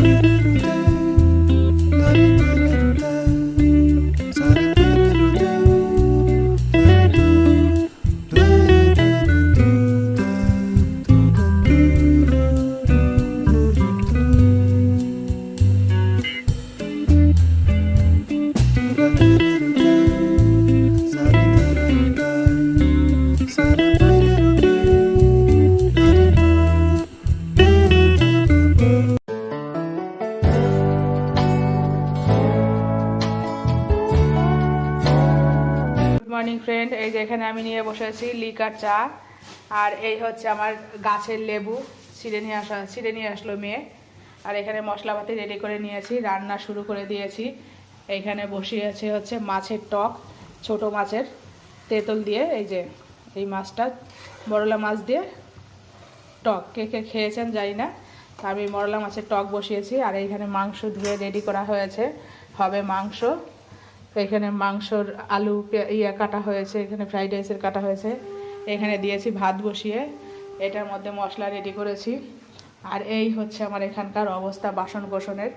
Good morning friend এই যে এখানে আমি নিয়ে বসে আছি লিকার চা। আর এই হচ্ছে আমার গাছের লেবু। ছিঁড়ে নিয়ে আসা ছিঁড়ে নিয়ে আসলো মেয়ে। আর এখানে মশলাপাতি রেডি করে নিয়েছি, রান্না শুরু করে দিয়েছি। এইখানে বসিয়েছে হচ্ছে মাছের টক, ছোট মাছের তেঁতুল দিয়ে। এই যে, এই মাছটা বড়লা মাছ দিয়ে টক। কে কে খেয়েছেন জানি না। আমি মরলা মাছের টক বসিয়েছি। আর এইখানে মাংস ধুয়ে রেডি করা হয়েছে। হবে মাংস। এখানে মাংসর আলু ইয়ে কাটা হয়েছে, এখানে ফ্রাইড রাইসের কাটা হয়েছে। এখানে দিয়েছি ভাত বসিয়ে, এটার মধ্যে মশলা রেডি করেছি। আর এই হচ্ছে আমার এখানকার অবস্থা বাসন কোসনের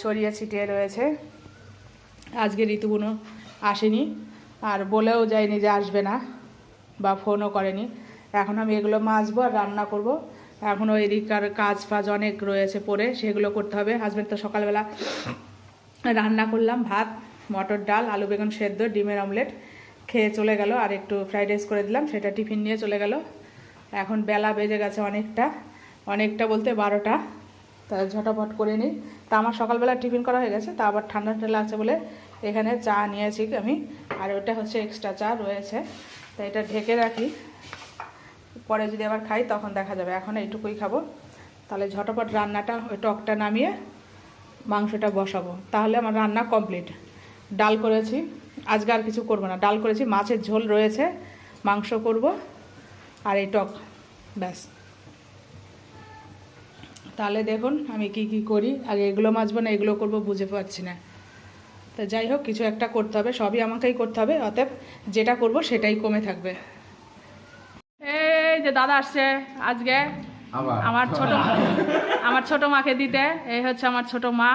ছড়িয়ে ছিটিয়ে রয়েছে। আজকে ঋতুগুলো আসেনি, আর বলেও যায়নি যে আসবে না, বা ফোনও করেনি। এখন আমি এগুলো মাজবো আর রান্না করব। এখনও এদিককার কাজ ফাজ অনেক রয়েছে পড়ে, সেগুলো করতে হবে। হাজব্যান্ড তো সকালবেলা রান্না করলাম ভাত মটর ডাল, আলু বেগুন সেদ্ধ, ডিমের অমলেট খেয়ে চলে গেল আর একটু ফ্রাইড রাইস করে দিলাম, সেটা টিফিন নিয়ে চলে গেল। এখন বেলা বেজে গেছে অনেকটা অনেকটা বলতে বারোটা। তা ঝটাপট করে নিই। তা আমার সকালবেলা টিফিন করা হয়ে গেছে, তা আবার ঠান্ডা ঠান্ডা আছে বলে এখানে চা নিয়েছি আমি। আর ওটা হচ্ছে এক্সট্রা চা রয়েছে, তা এটা ঢেকে রাখি। পরে যদি আবার খাই তখন দেখা যাবে, এখন এইটুকুই খাব। তাহলে ঝটপট রান্নাটা ওই টকটা নামিয়ে মাংসটা বসাবো, তাহলে আমার রান্না কমপ্লিট ডাল করেছি। আজকে আর কিছু করব না। ডাল করেছি মাছের ঝোল রয়েছে মাংস করব আর এই টক ব্যাস। তাহলে দেখুন আমি কি কি করি। আগে এগুলো মাজবো না এগুলো করব বুঝে পারছি না। তো যাই হোক কিছু একটা করতে হবে সবই আমাকেই করতে হবে অতএব যেটা করব সেটাই কমে থাকবে। এই যে দাদা আসছে আজকে। আমার ছোট আমার ছোট মাকে দিতে এই হচ্ছে আমার ছোট মা।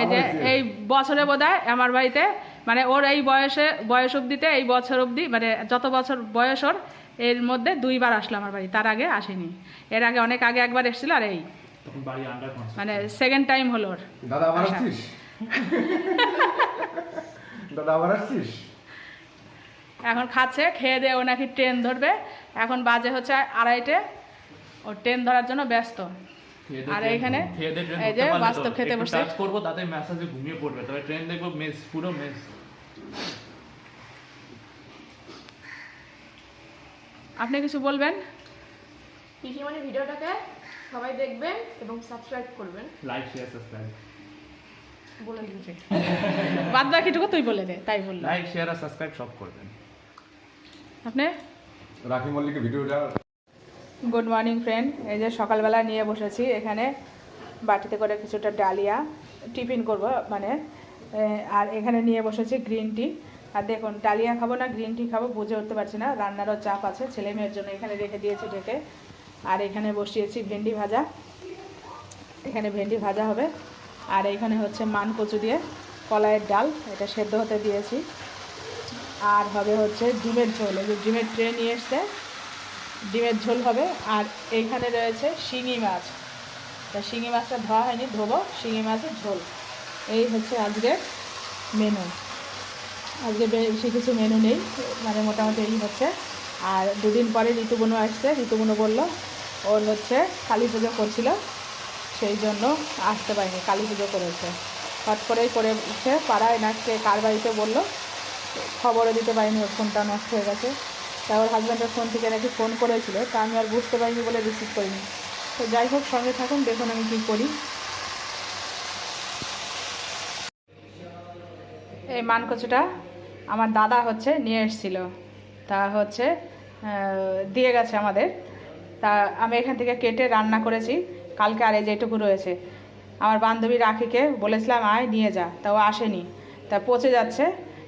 এই যে এই বছরে বোধহয় আমার বাড়িতে মানে ওর এই বয়সে বয়স অবধিতে এই বছর অবধি মানে যত বছর বয়স ওর এর মধ্যে দুইবার আসলো আমার বাড়ি তার আগে আসেনি। এর আগে অনেক আগে একবার এসেছিল আর এই। তখন বাড়ি আন্ডার মানে সেকেন্ড টাইম হলো ওর। দাদা আবার আচ্ছা। আসছিস? দাদা আবার আসছিস? এখন খাচ্ছে খেয়ে দিয়ে ও নাকি ট্রেন ধরবে। এখন বাজে হচ্ছে আড়াইটে। ও ট্রেন ধরার জন্য ব্যস্ত। আর এইখানে এই যে বাস্তব খেতে বসে। টাচ করব তাতে ম্যাসাজে ঘুমিয়ে পড়বে। তবে ট্রেন দেখব মেস পুরো মেস। আপনি কিছু বলবেন? পিসিমণি ভিডিওটাকে সবাই দেখবেন এবং সাবস্ক্রাইব করবেন। লাইক শেয়ার সাবস্ক্রাইব বলে দিচ্ছি বাদ বাকিটুকু তুই বলে দে তাই বললাম লাইক শেয়ার আর সাবস্ক্রাইব সব করবেন। আপনি? রাখি মল্লিকের ভিডিওটা গুড মর্নিং ফ্রেন্ড এই যে সকালবেলা নিয়ে বসেছি এখানে বাটিতে করে কিছুটা ডালিয়া, টিফিন করব মানে আর এখানে নিয়ে বসেছি গ্রিন টি আর দেখুন, ডালিয়া খাব না গ্রিন টি খাব, বুঝে উঠতে পারছি না, রান্নারও চাপ আছে, ছেলে মেয়ের জন্য এখানে রেখে দিয়েছি ঢেকে। আর এখানে বসিয়েছি ভেন্ডি ভাজা। এখানে ভেন্ডি ভাজা হবে। আর এখানে হচ্ছে মান কচু দিয়ে কলাইয়ের ডাল, এটা সেদ্ধ হতে দিয়েছি। আর হবে হচ্ছে ডিমের ঝোল, এই যে ডিমের ট্রে নিয়ে এসছে ডিমের ঝোল হবে আর এইখানে রয়েছে শিঙি মাছ। তা শিঙি মাছটা ধোয়া হয়নি, ধোবো। শিঙি মাছের ঝোল। এই হচ্ছে আজকের মেনু আজকে বেশি কিছু মেনু নেই মানে মোটামুটি এই হচ্ছে। আর দুদিন পরে ঋতুবনু আসছে। ঋতুবনু বলল, ওর হচ্ছে কালী পুজো করছিল, সেই জন্য আসতে পারিনি, কালী পুজো করেছে। হট করেই করে উঠে পাড়ায় নাচকে কার বাড়িতে বলল, খবরও দিতে পারিনি, ওর ফোনটা নষ্ট হয়ে গেছে। তা ওর হাজব্যান্ডের ফোন থেকে নাকি ফোন করেছিল, তা আমি আর বুঝতে পারিনি বলে রিসিভ করিনি। তো যাই হোক, সঙ্গে থাকুন, দেখুন আমি কী করি। এই মানকচুটা আমার দাদা হচ্ছে নিয়ে এসেছিল। তা হচ্ছে দিয়ে গেছে আমাদের। তা আমি এখান থেকে কেটে রান্না করেছি। কালকে আর এই যেটুকু রয়েছে। আমার বান্ধবী রাখিকে বলেছিলাম, আয়, নিয়ে যা। তা ও আসেনি। তা পচে যাচ্ছে।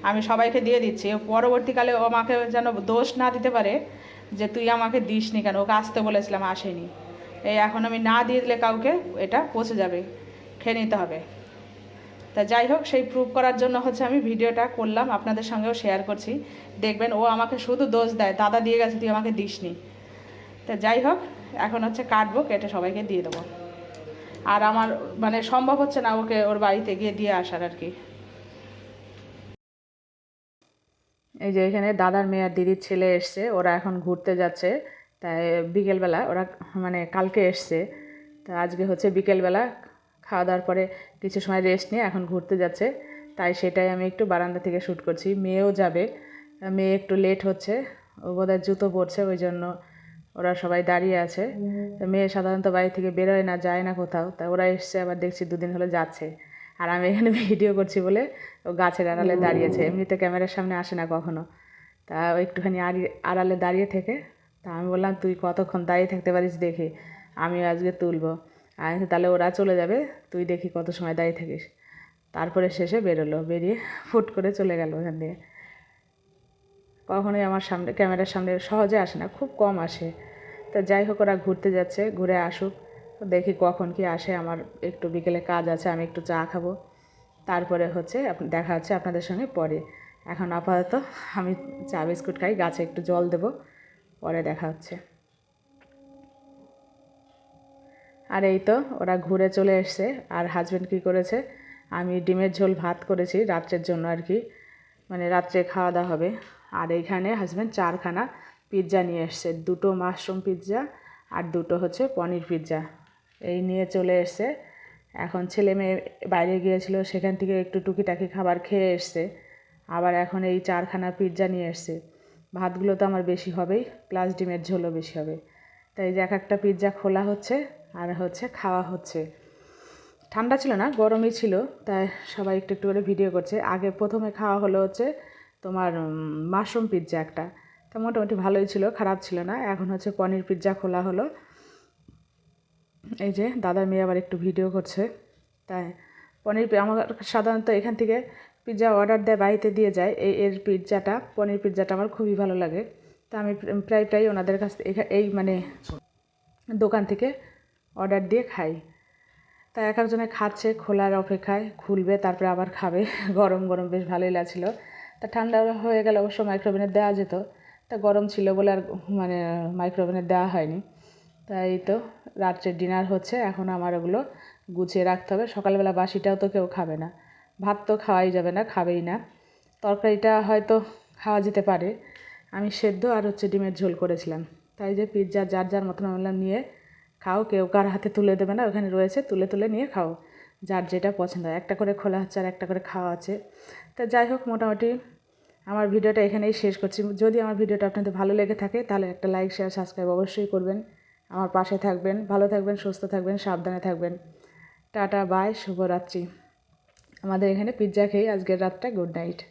আমি সবাইকে দিয়ে দিচ্ছি। পরবর্তীকালে ও আমাকে যেন দোষ না দিতে পারে যে তুই আমাকে দিস নি কেন? ওকে আসতে বলেছিলাম, আসেনি। এই এখন আমি না দিয়ে দিলে কাউকে এটা পচে যাবে, খেয়ে নিতে হবে। তা যাই হোক, সেই প্রুভ করার জন্য হচ্ছে আমি ভিডিওটা করলাম, আপনাদের সঙ্গেও শেয়ার করছি। দেখবেন ও আমাকে শুধু দোষ দেয়, দাদা দিয়ে গেছে, তুই আমাকে দিসনি। তা যাই হোক, এখন হচ্ছে কাটবো, কেটে সবাইকে দিয়ে দেবো। আর আমার মানে সম্ভব হচ্ছে না ওকে ওর বাড়িতে গিয়ে দিয়ে আসার আর কি। এই যে এখানে দাদার মেয়ে আর দিদির ছেলে এসছে, ওরা এখন ঘুরতে যাচ্ছে। তাই বিকেলবেলা ওরা মানে কালকে এসছে। তা আজকে হচ্ছে বিকেলবেলা খাওয়া দাওয়ার পরে কিছু সময় রেস্ট নিয়ে এখন ঘুরতে যাচ্ছে। তাই সেটাই আমি একটু বারান্দা থেকে শ্যুট করছি। মেয়েও যাবে। মেয়ে একটু লেট হচ্ছে। ও বোধহয় জুতো পরছে, ওই জন্য ওরা সবাই দাঁড়িয়ে আছে। মেয়ে সাধারণত বাড়ি থেকে বেরোয় না, যায় না কোথাও। তা ওরা এসছে, আবার দেখছি দুদিন হলে যাচ্ছে। আর আমি এখানে ভিডিও করছি বলে ও গাছের আড়ালে দাঁড়িয়েছে। এমনিতে ক্যামেরার সামনে আসে না কখনো। তা ও একটুখানি আড়ি আড়ালে দাঁড়িয়ে থেকে তা আমি বললাম তুই কতক্ষণ দাঁড়িয়ে থাকতে পারিস দেখি। আমিও আজকে তুলবো। আমি বলছি, তাহলে ওরা চলে যাবে তুই দেখি কত সময় দাঁড়িয়ে থাকিস। তারপরে শেষে বেরোলো বেরিয়ে ফুট করে চলে গেল ওখান দিয়ে। কখনোই আমার সামনে ক্যামেরার সামনে সহজে আসে না খুব কম আসে। তা যাই হোক ওরা ঘুরতে যাচ্ছে ঘুরে আসুক। দেখি কখন কি আসে, আমার একটু বিকেলে কাজ আছে, আমি একটু চা খাব। তারপরে হচ্ছে দেখা হচ্ছে আপনাদের সঙ্গে পরে। এখন আপাতত আমি চা বিস্কুট খাই, গাছে একটু জল দেবো, পরে দেখা হচ্ছে। আর এই তো, ওরা ঘুরে চলে এসছে। আর হাজব্যান্ড কী করেছে, আমি ডিমের ঝোল ভাত করেছি রাত্রের জন্য আর কি। মানে রাত্রে খাওয়া দাওয়া হবে। আর এইখানে হাজব্যান্ড চারখানা পিৎজা নিয়ে এসছে। দুটো মাশরুম পিৎজা আর দুটো হচ্ছে পনির পিৎজা এই নিয়ে চলে এসছে। এখন ছেলে মেয়ে বাইরে গিয়েছিল, সেখান থেকে একটু টুকিটাকি খাবার খেয়ে এসছে। আবার এখন এই চারখানা পিৎজা নিয়ে এসছে। ভাতগুলো তো আমার বেশি হবেই প্লাস ডিমের ঝোলও বেশি হবে। তাই যে এক একটা পিৎজা খোলা হচ্ছে, আর হচ্ছে খাওয়া হচ্ছে। ঠান্ডা ছিল না, গরমই ছিল, তাই সবাই একটু একটু করে ভিডিও করছে। আগে প্রথমে খাওয়া হলো হচ্ছে তোমার মাশরুম পিৎজা একটা। তা মোটামুটি ভালোই ছিল, খারাপ ছিল না। এখন হচ্ছে পনির পিৎজা খোলা হলো। এই যে দাদার মেয়ে আবার একটু ভিডিও করছে, তাই পনির আমার সাধারণত এখান থেকে পিৎজা অর্ডার দেয়, বাড়িতে দিয়ে যায়। এই এর পিৎজাটা পনির পিৎজাটা আমার খুবই ভালো লাগে। তা আমি প্রায় প্রায় ওনাদের কাছ থেকে এই মানে দোকান থেকে অর্ডার দিয়ে খাই। তা এক একজনে খাচ্ছে, খোলার অপেক্ষায় খুলবে, তারপরে আবার খাবে। গরম গরম বেশ ভালোই লাগছিল। তা ঠান্ডা হয়ে গেলে অবশ্য মাইক্রোওভেনে দেওয়া যেত। তা গরম ছিল বলে আর মানে মাইক্রোওভেনে দেওয়া হয়নি। তাই তো রাত্রে ডিনার হচ্ছে, এখন আমার ওগুলো গুছিয়ে রাখতে হবে। সকালবেলা বাসিটাও তো কেউ খাবে না। ভাত তো খাওয়াই যাবে না, খাবেই না। তরকারিটা হয়তো খাওয়া যেতে পারে। আমি সেদ্ধ আর হচ্ছে ডিমের ঝোল করেছিলাম। তাই যে পিৎজা যার যার মতন বললাম, নিয়ে খাও, কেউ কার হাতে তুলে দেবে না, ওখানে রয়েছে, তুলে তুলে নিয়ে খাও। যার যেটা পছন্দ হয়, একটা করে খোলা হচ্ছে আর একটা করে খাওয়া আছে। তা যাই হোক, মোটামুটি আমার ভিডিওটা এখানেই শেষ করছি। যদি আমার ভিডিওটা আপনাদের ভালো লেগে থাকে, তাহলে একটা লাইক শেয়ার সাবস্ক্রাইব অবশ্যই করবেন। আমার পাশে থাকবেন, ভালো থাকবেন, সুস্থ থাকবেন, সাবধানে থাকবেন। টাটা, বাই, শুভরাত্রি। আমাদের এখানে পিৎজা খেয়ে আজকের রাতটা গুড নাইট।